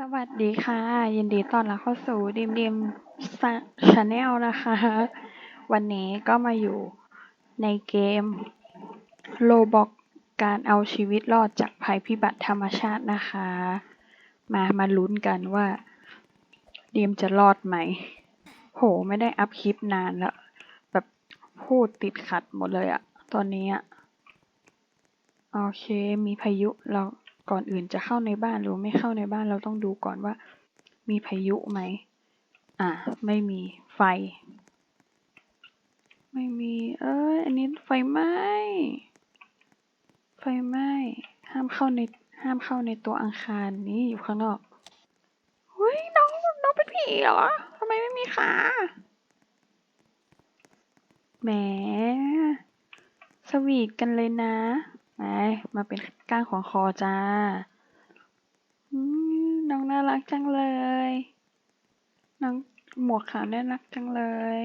สวัสดีค่ะ ยินดีต้อนรับเข้าสู่ดิมดิมชาแนลนะคะ วันนี้ก็มาอยู่ในเกมโลบอกการเอาชีวิตรอดจากภัยพิบัติธรรมชาตินะคะ มามาลุ้นกันว่าดิมจะรอดไหม โห ไม่ได้อัพคลิปนานแล้ว แบบพูดติดขัดหมดเลยอะตอนนี้อะโอเคมีพายุเรา ก่อนอื่นจะเข้าในบ้านหรือไม่เข้าในบ้านเราต้องดูก่อนว่า มีพายุไหม อ่า ไม่มีไฟ ไม่มี เอ้ย อันนี้ไฟไหม้ ไฟไหม้ ห้ามเข้าใน ห้ามเข้าในตัวอังคารนี้อยู่ข้างนอกเฮ้ย น้อง น้องเป็นผีเหรอ ทำไมไม่มีขา แหม สวีทกันเลยนะ ไปมาเป็นก้างของคอจ้าน้องน่ารักจังเลย น้องหมวกขาวน่ารักจังเลย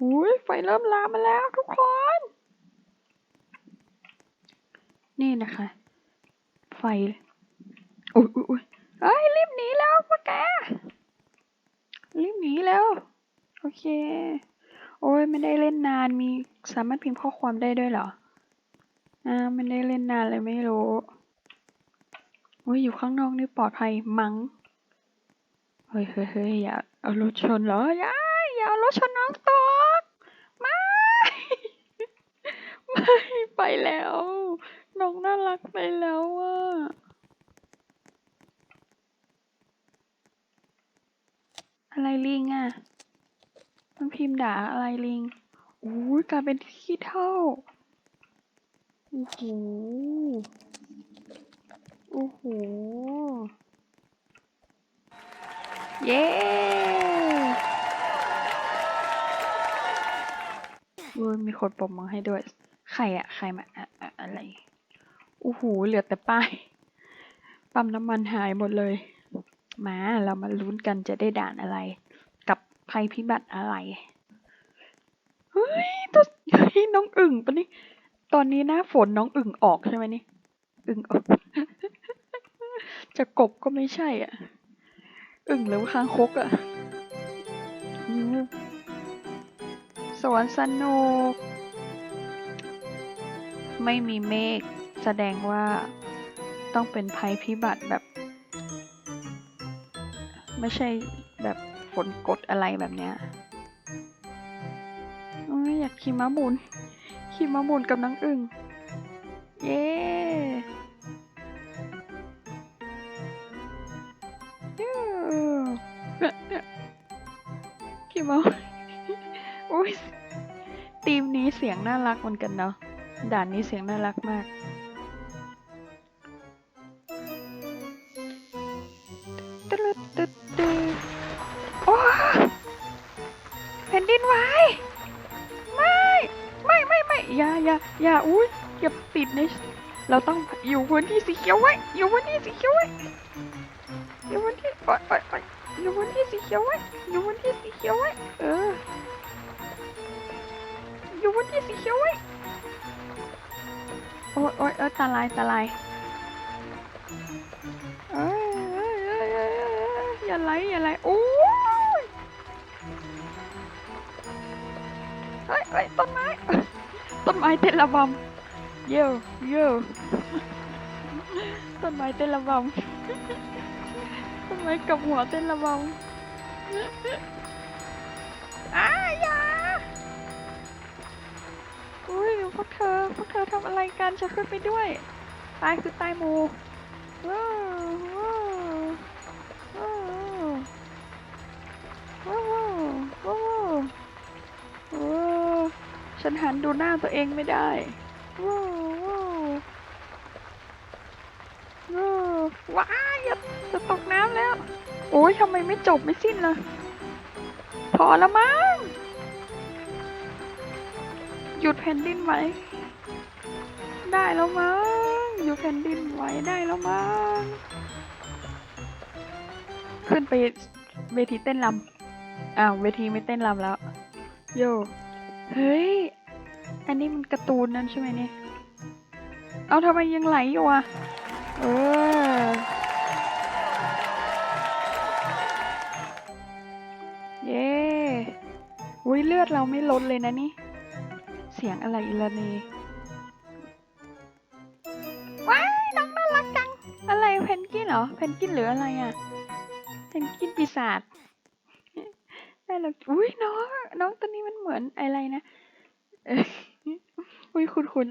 อุ้ยไฟเริ่มลามมาแล้วทุกคน นี่นะคะ ไฟอุ้ยอุ้ยอุ้ยเฮ้ยรีบหนีแล้วพวกแกรีบหนีแล้ว โอเค โอ้ยไม่ได้เล่นนานมีสามารถพิมพ์ข้อความได้ด้วยเหรอ อ่าไม่ได้เล่นนานเลยไม่รู้อุ้ยอยู่ข้างนอกนี่ปลอดภัยมั้ง เฮ้ยเฮ้ยเฮ้ยอย่าเอารถชนเหรออย่าอย่าเอารถชนน้องตกไม่ ไม่ไปแล้ว น้องน่ารักไปแล้วอะอะไรลิงอะ มันพิมพ์ด่าอะไรลิงอู้ยกลายเป็นขี้เท่า โอ้โห โอ้โห เย้เว้ยมีคนปรบมือให้ด้วย ใครอะใครมาอะอะอะไร โอ้โห เหลือแต่ป้าย ปั๊มน้ำมันหายหมดเลย มาเรามาลุ้นกันจะได้ด่านอะไร กับภัยพิบัติอะไร เฮ้ยตัวเฮ้ยน้องอึ่งปะนี่ ตอนนี้หน้าฝนน้องอึ่งออกใช่ไหมนี่ อึ่งออก จะกบก็ไม่ใช่อะ อึ่งหรือว่างคกอะ สวนสนุก ไม่มีเมฆแสดงว่าต้องเป็นภัยพิบัติแบบ ไม่ใช่แบบฝนกดอะไรแบบเนี้ยอยากขี่ม้าหมุน ขี่มาหมุนกับนังอึ่งเย้ยูขี่มาอุ้ยทีมนี้เสียงน่ารักเหมือนกันเนาะด่านนี้เสียงน่ารักมาก อยู่พื้นที่สีเขียวไว้ อยู่พื้นที่สีเขียวไว้ อยู่พื้นที่โอ๊ยโอ๊ยโอ๊ยอยู่พื้นที่สีเขียวไว้ อยู่พื้นที่สีเขียวไว้ เออ อยู่พื้นที่สีเขียวไว้ โอ๊ยโอ๊ยเออตาลายตาลายเอ้ยเอ้ยเอ้ยเอ้ยเอ้ยเอ้ยอย่าไหลอย่าไหลโอ้ยเฮ้ยเฮ้ยต้นไม้ ต้นไม้เต้นระบำเย่เย่ต้ นไม้เต้นระบำต้นไม้กับหัวเต้นระบำอ้าอย่าอุ้ยพวกเธอพวกเธอทำอะไรกันฉันขึ้นไปด้วย ตายคือตายหมูว้าวว้าวว้าวว้าวว้าวว้าวว้าวฉันหันดูหน้าตัวเองไม่ได้ว้าว ว้าวว้าวว้ายอย่าจะตกน้ำแล้ว โอ้ยทำไมไม่จบไม่สิ้นล่ะ พอแล้วมั้ง หยุดแผ่นดินไหว ได้แล้วมั้ง หยุดแผ่นดินไหวได้แล้วมั้ง ขึ้นไปเวทีเต้นรำอ้าวเวทีไม่เต้นรำแล้ว โย เฮ้ย อันนี้มันการ์ตูนนั่นใช่ไหมเนี่ย เอาทำไมยังไหลอยู่อะ เออเย้วุ้ยเลือดเราไม่ลดเลยนะนี่ เสียงอะไรอิระเนว้ายน้องน่ารักจัง อะไรเพนกินเหรอเพนกินหรืออะไรอะเพนกินปีศาจได้แล้วอุ้ยน้อง น้องตัวนี้มันเหมือนอะไรนะ อุ้ยคุณคุณ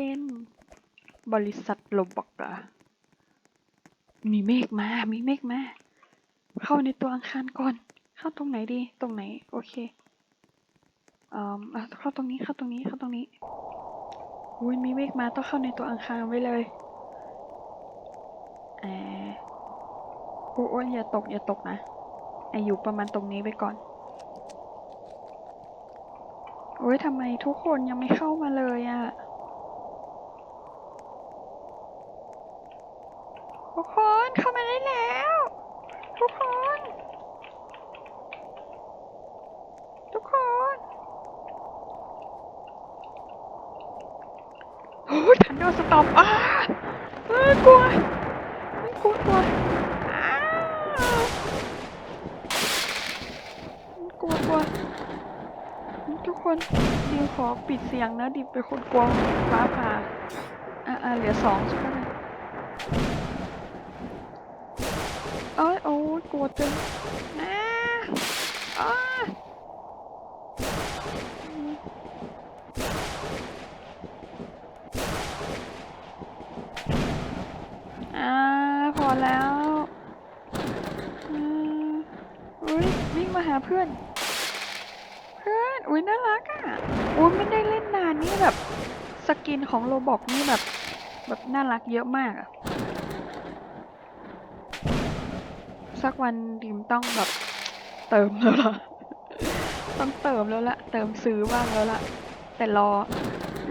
เต้นบริษัทโลบอกอะมีเมฆมา มีเมฆมา เข้าในตัวอังคารก่อน เข้าตรงไหนดี ตรงไหน โอเคเอ่อเข้าตรงนี้ เข้าตรงนี้ เข้าตรงนี้อุ้ยมีเมฆมา ต้องเข้าในตัวอังคารไว้เลยแอบโอ้ยอย่าตก อย่าตกนะไออยู่ประมาณตรงนี้ไปก่อน โอ้ยทำไมทุกคนยังไม่เข้ามาเลยอะ ทุกคนเข้ามาได้แล้ว ทุกคน ทุกคนโอ้ยทันโดสตอมอ้าเอ้ยกลัวเอ้ยกลัวกลัวกลัวกลัวทุกคนดิวขอปิดเสียงนะดิวเป็นคนกลัวฟ้าผ่าอ่าอ่าเหลือสองใช่ไหม เอ้ยโอ้ยกลัวจังนะอ้าอ่าพอแล้วอุ้ยวิ่งมาหาเพื่อน เพื่อนอุ้ยน่ารักอะอุ้ยไม่ได้เล่นนานนี่แบบ สกินของโรบอกนี่แบบ แบบน่ารักเยอะมากอะ สักวันดิมต้องแบบเติมแล้วล่ะ ต้องเติมแล้วล่ะ เติมซื้อบ้างแล้วล่ะ แต่รอ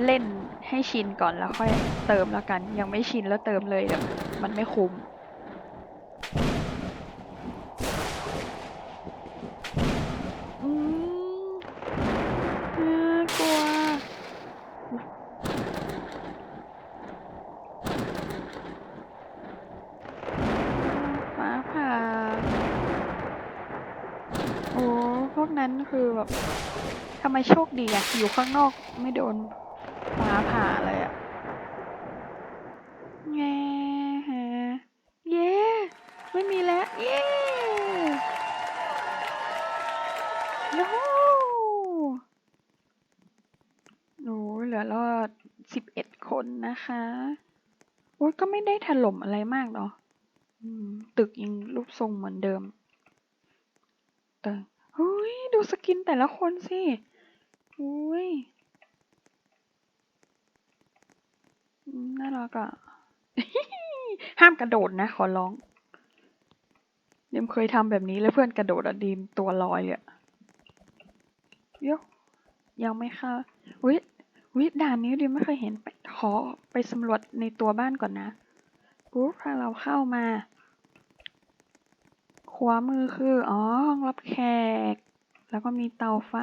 เล่นให้ชินก่อนแล้วค่อยเติมแล้วกัน ยังไม่ชินแล้วเติมเลยแบบมันไม่คุ้ม อืมน่ากลัว ฟ้าผ่า โอ้ พวกนั้นคือแบบทำไมโชคดีอะอยู่ข้างนอกไม่โดนฟ้าผ่าเลยอะแงฮะเย้ไม่มีแล้ว เย้โอ้โหโอ้เหลือรอดสิบเอ็ดคนนะคะโอ้ยก็ไม่ได้ถล่มอะไรมากเนาะตึกยังรูปทรงเหมือนเดิมแต่เฮ้ย ดูสกินแต่ละคนสิ อุ้ยน่ารักอะห้ามกระโดดนะ ขอร้องดิมเคยทำแบบนี้แล้วเพื่อนกระโดดอะดิมตัวลอยเลยอะยกยังไม่เข้าอุ้ยอุ้ยด่านนี้ดิมไม่เคยเห็นไปขอไปสำรวจในตัวบ้านก่อนนะปุ๊บถ้าเราเข้ามา ขวามือคือ อ๋อ ห้องรับแขก แล้วก็มีเตาไฟ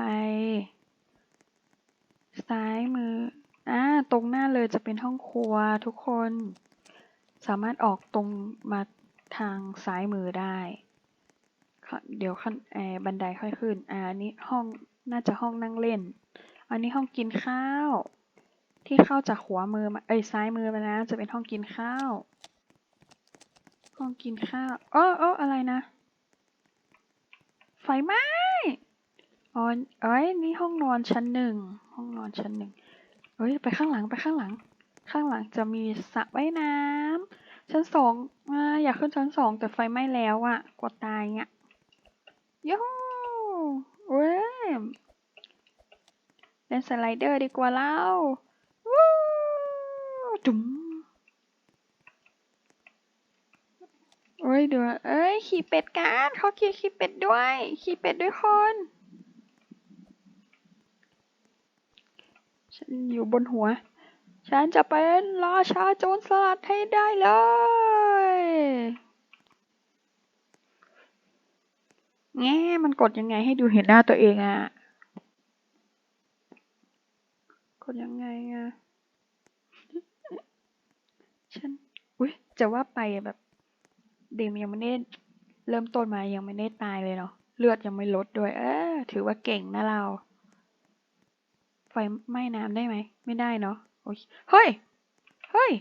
ซ้ายมือ อ่า ตรงหน้าเลยจะเป็นห้องครัวทุกคน สามารถออกตรงมาทางซ้ายมือได้ เดี๋ยวขั้นแออบันไดค่อยขึ้น อ่าอันนี้ห้องน่าจะห้องนั่งเล่น อันนี้ห้องกินข้าว ที่เข้าจากขวามือมา เอ้ยซ้ายมือมานะ จะเป็นห้องกินข้าว ห้องกินข้าวเออเอออะไรนะ ไฟไหม้ อ๋อเอ้ยนี่ห้องนอนชั้นหนึ่ง ห้องนอนชั้นหนึ่งเอ้ยไปข้างหลังไปข้างหลัง ข้างหลังจะมีสระว่ายน้ำชั้นสองอ่าอยากขึ้นชั้นสองแต่ไฟไหม้แล้วอะกลัวตายเงี้ยโย่เว้ยเล่นสไลเดอร์ดีกว่าเล่าวู้จุ๋มโอ้ยดูเอ้ยขี่เป็ดกันเขาขี่ขี่เป็ดด้วย ขี่เป็ดด้วยคน ฉันอยู่บนหัว ฉันจะเป็นราชาโจรสลัดให้ได้เลย แง่มันกดยังไงให้ดูเห็นหน้าตัวเองอะกดยังไงอะฉัน อุ้ยจะว่าไปแบบเดมยังไม่ได้เริ่มต้นมายังไม่ได้ตายเลยเนาะ เลือดยังไม่ลดด้วย เออถือว่าเก่งนะเรา ไฟไหม้น้ำได้ไหม ไม่ได้เนาะโอเคเฮ้ย เฮ้ย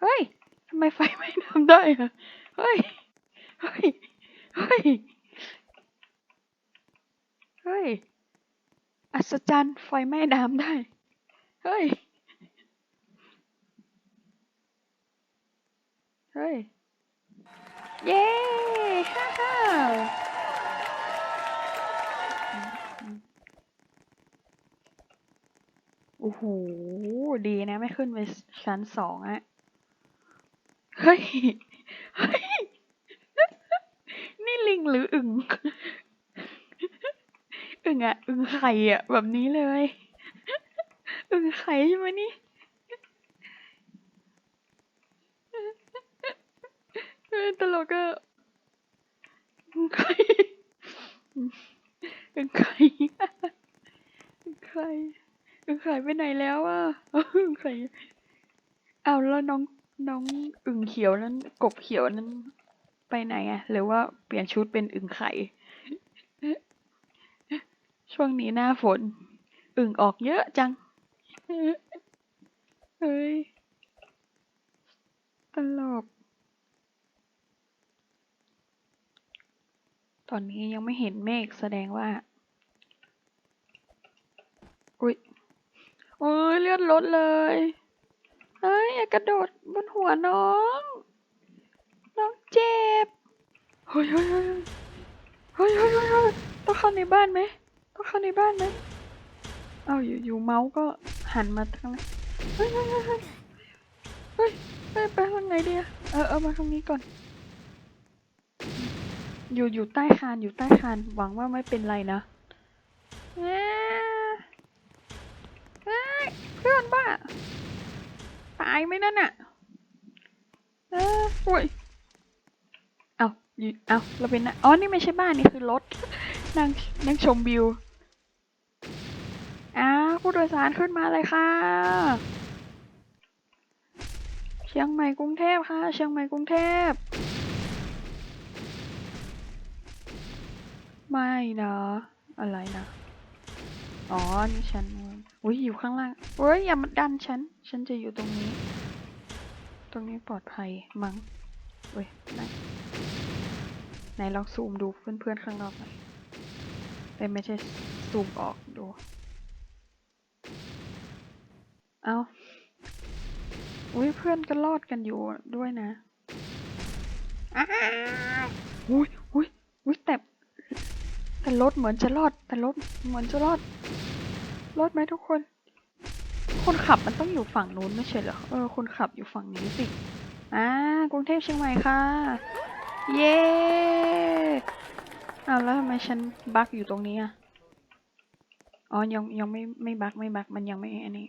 เฮ้ยทำไมไฟไหม้น้ำได้อะเฮ้ย เฮ้ย เฮ้ย เฮ้ย อัศจรรย์ไฟไหม้น้ำได้ เฮ้ย เฮ้ย เย้ ฮ่าฮ่า โอ้โห ดีนะ ไม่ขึ้นไปชั้นสองอะเฮ้ย เฮ้ย นี่ลิงหรืออึ่งอึ่งอะอึ่งไข่อะแบบนี้เลยอึ่งไข่ใช่ไหมนี่ เออตลกอะอึ่งไข่อึ่งไข่อึ่งไข่ อึ่งไปไหนแล้วอะอึ่งไข่เอาแล้วน้องน้องอึ่งเขียวนั้น กบเขียวนั้นไปไหนอะหรือว่าเปลี่ยนชุดเป็นอึ่งไข่ ช่วงนี้หน้าฝน อึ่งออกเยอะจัง เฮ้ย ตลก ตอนนี้ยังไม่เห็นเมฆแสดงว่า อุ้ย โอ้ยเลือดลดเลยเฮ้ยอย่ากระโดดบนหัวน้อง น้องเจ็บเฮ้ยเฮ้ยเฮ้ยเฮ้ยเฮ้ยต้องเข้าในบ้านไหมต้องเข้าในบ้านไหมเอาอยู่อยู่เมาส์ก็หันมาทางนี้เฮ้ยเฮ้ยเฮ้ยเฮ้ยไปทางไหนดีอะเออเออมาทางนี้ก่อน อยู่อยู่ใต้คานอยู่ใต้คานหวังว่าไม่เป็นไรนะเอ้ยเฮ้ย เพื่อนบ้า ตายไหมนั่นน่ะ เอออุ้ย เอาอยู่เอาเราเป็นนะอ๋อ นี่ไม่ใช่บ้านนี่คือรถ นั่งนั่งชมวิว อ้าวผู้โดยสารขึ้นมาเลยค่ะ เชียงใหม่กรุงเทพค่ะ เชียงใหม่กรุงเทพ ไม่นะ อะไรนะ อ๋อ นี่ฉัน อุ้ยอยู่ข้างล่างเฮ้ยอย่ามาดันฉัน ฉันจะอยู่ตรงนี้ ตรงนี้ปลอดภัยมั้งเว้ยไหนไหนลองซูมดูเพื่อนๆข้างนอกหน่อยเอ้ยไม่ใช่ซูมออกดู เอาอุ้ยเพื่อนก็รอดกันอยู่ด้วยนะอ้าวอุ้ยอุ้ยอุ้ยแต่แต่รถเหมือนจะรอด แต่รถเหมือนจะรอด รอดไหมทุกคน คนขับมันต้องอยู่ฝั่งนู้นไม่ใช่เหรอ เออ คนขับอยู่ฝั่งนี้สิ อ่ากรุงเทพเชียงใหม่ค่ะ เย้อ้าวแล้วทำไมฉันบักอยู่ตรงนี้อะ อ๋อ ยังยังไม่ไม่บักไม่บักมันยังไม่อันนี้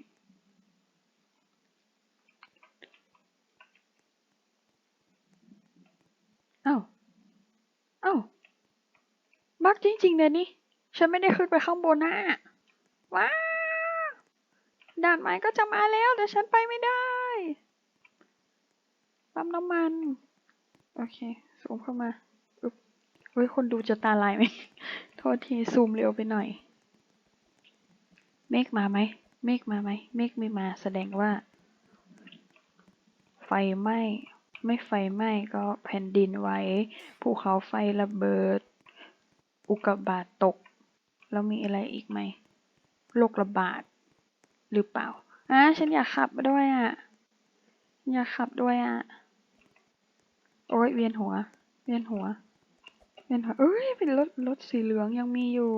เอ้าเอ้าบักจริงๆเลยนี่ ฉันไม่ได้ขึ้นไปข้างบนนะ ว้าวด่านใหม่ก็จะมาแล้ว แต่ฉันไปไม่ได้ปั๊มน้ำมัน โอเค ซูมเข้ามาอุ๊บเฮ้ย คนดูจะตาลายไหม โทษที ซูมเร็วไปหน่อย เมฆมาไหม เมฆมาไหม เมฆไม่มาแสดงว่า ไฟไหม้ ไม่ไฟไหม้ก็แผ่นดินไหวภูเขาไฟระเบิด อุกกาบาตตก แล้วมีอะไรอีกไหม โรคระบาดหรือเปล่าอะฉันอยากขับด้วยอะ อยากขับด้วยอะ โอ้ยเวียนหัว เวียนหัว เวียนหัว เอ้ย เป็นรถรถสีเหลืองยังมีอยู่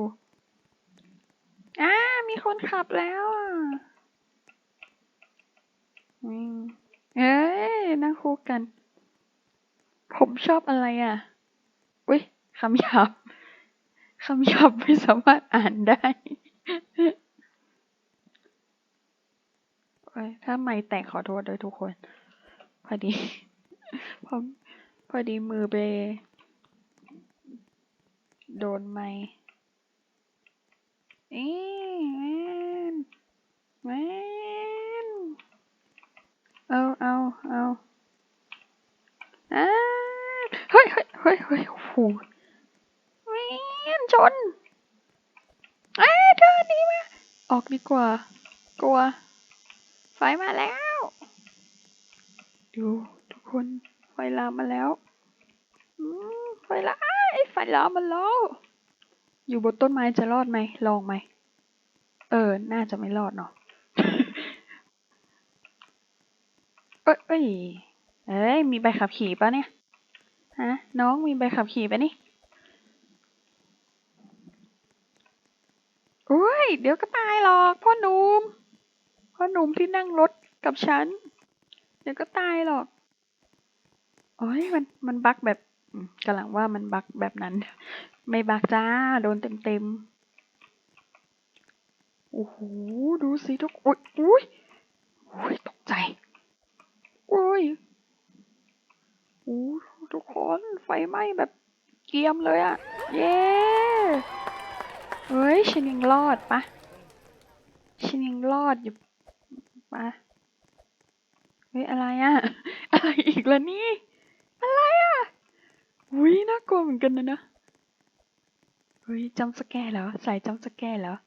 อ่ามีคนขับแล้วอะอืมเอ้ยนั่งคู่กัน ผมชอบอะไรอะ อุ้ยคำหยาบคำหยาบไม่สามารถอ่านได้ โอ้ยถ้าไม่แตกขอโทษด้วยทุกคน พอดีพอพอดีมือไปโดนไม้เอ๊ะแมนแมนเอาเอาเอาอ่าแม่นชนเอ้ยเธอหนีมาออกดีกว่ากลัว ไฟมาแล้ว ดูทุกคนไฟลามมาแล้วอืมไฟลามอ้ายไฟลามมาแล้ว อยู่บนต้นไม้จะรอดไหมลองไหม เออ น่าจะไม่รอดเนาะเอ้ย เอ้ย เอ้ย มีใบขับขี่ปะเนี่ย ฮะ น้องมีใบขับขี่ปะนี่อุ้ย เดี๋ยวก็ตายหรอกพ่อหนุ่ม พ่อหนุ่มที่นั่งรถกับฉัน เดี๋ยวก็ตายหรอกโอ้ยมันมันบักแบบกำลังว่ามันบักแบบนั้น ไม่บักจ้า โดนเต็มเต็มโอ้โห ดูสิทุกอุ้ยอุ้ยอุ้ยตกใจอุ้ยโอ้ทุกคนไฟไหม้แบบเกียมเลยอะเย้เฮ้ยฉันยังรอดปะฉันยังรอดอยู่ ปะเฮ้ย อะไรอะอะไรอีกล่ะนี่ อะไรอะอุ้ยน่ากลัวเหมือนกันนะนะเฮ้ยจำสแกร์แล้วใส่จำสแกร์แล้ว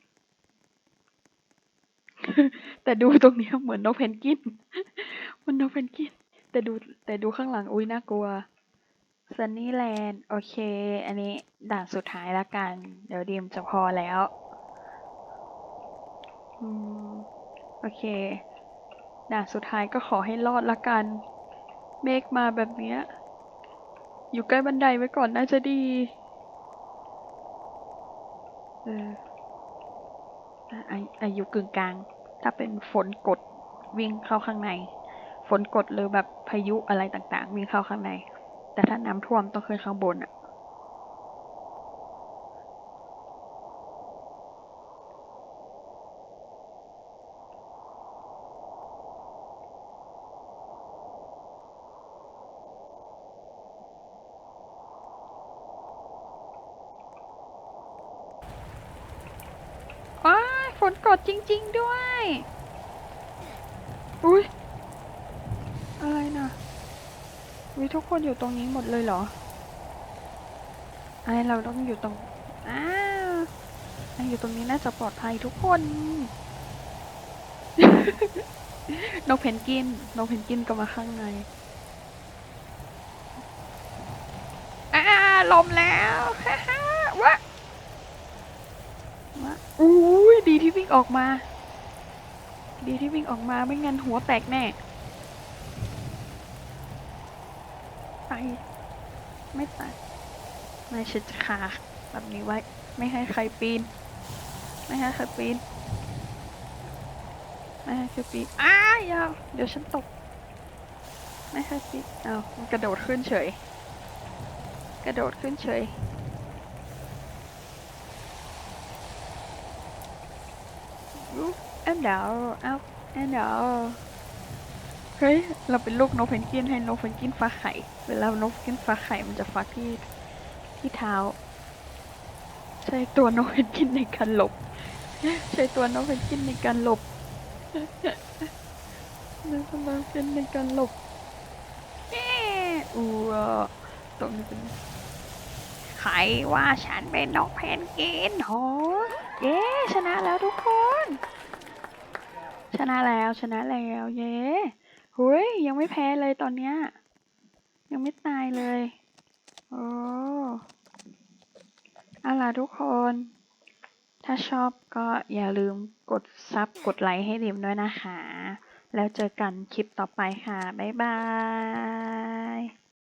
แต่ดูตรงนี้เหมือนนกเพนกิน มันนกเพนกิน แต่ดูแต่ดูข้างหลังอุ้ยน่ากลัวซันนี่แลนด์โอเค อันนี้ด่านสุดท้ายละกัน เดี๋ยวดีมจะพอแล้ว อืม โอเค ด่านสุดท้ายก็ขอให้รอดละกัน เมฆมาแบบเนี้ย อยู่ใกล้บันไดไว้ก่อนน่าจะดี เอออ่อะอะอยู่กึ่งกลาง ถ้าเป็นฝนกดวิ่งเข้าข้างใน ฝนกดหรือแบบพายุอะไรต่างๆ วิ่งเข้าข้างใน แต่ถ้าน้ำท่วมต้องขึ้นข้างบนอะว้ายฝนกดจริง ๆ ด้วย อุ้ยอะไรนะวิทุกคนอยู่ตรงนี้หมดเลยเหรอไอเราต้องอยู่ตรงอ้าวไออยู่ตรงนี้น่าจะปลอดภัยทุกคน นกเพนกิน นกเพนกินก็มาข้างในอ่าลมแล้วฮ่าฮ่าวะมาอุ้ยดีที่วิ่งออกมา ดีที่วิ่งออกมาไม่งั้นหัวแตกแน่ไปไม่ตายไม่ฉันจะคาแบบนี้ไว้ ไม่ให้ใครปีน ไม่ให้ใครปีน ไม่ให้ใครปีน อ้ายอยาเดี๋ยวฉันตก ไม่ให้ปีนเอาวมันกระโดดขึ้นเฉย กระโดดขึ้นเฉย อุ๊บแอ นดาวอัพแอนดาวเฮ้ย เราเป็นลูกนกเพนกวินให้นกเพนกวินฟักไข่ เวลานกเพนกวินฟักไข่มันจะฟักที่ที่เท้า ใช้ตัวนกเพนกวินในการหลบ ใช้ตัวนกเพนกวินในการหลบนกเพนกวินในการหลบเย้อูเอ่อตรงนี้เป็นใครว่าฉันเป็นนกเพนกวินโหเย้ชนะแล้วทุกคน ชนะแล้วชนะแล้วเย้หุยยังไม่แพ้เลยตอนเนี้ย ยังไม่ตายเลย โอ้เอาล่ะทุกคน ถ้าชอบก็อย่าลืมกดซับกดไลค์ให้ดิมด้วยนะคะ แล้วเจอกันคลิปต่อไปค่ะ บ๊ายบาย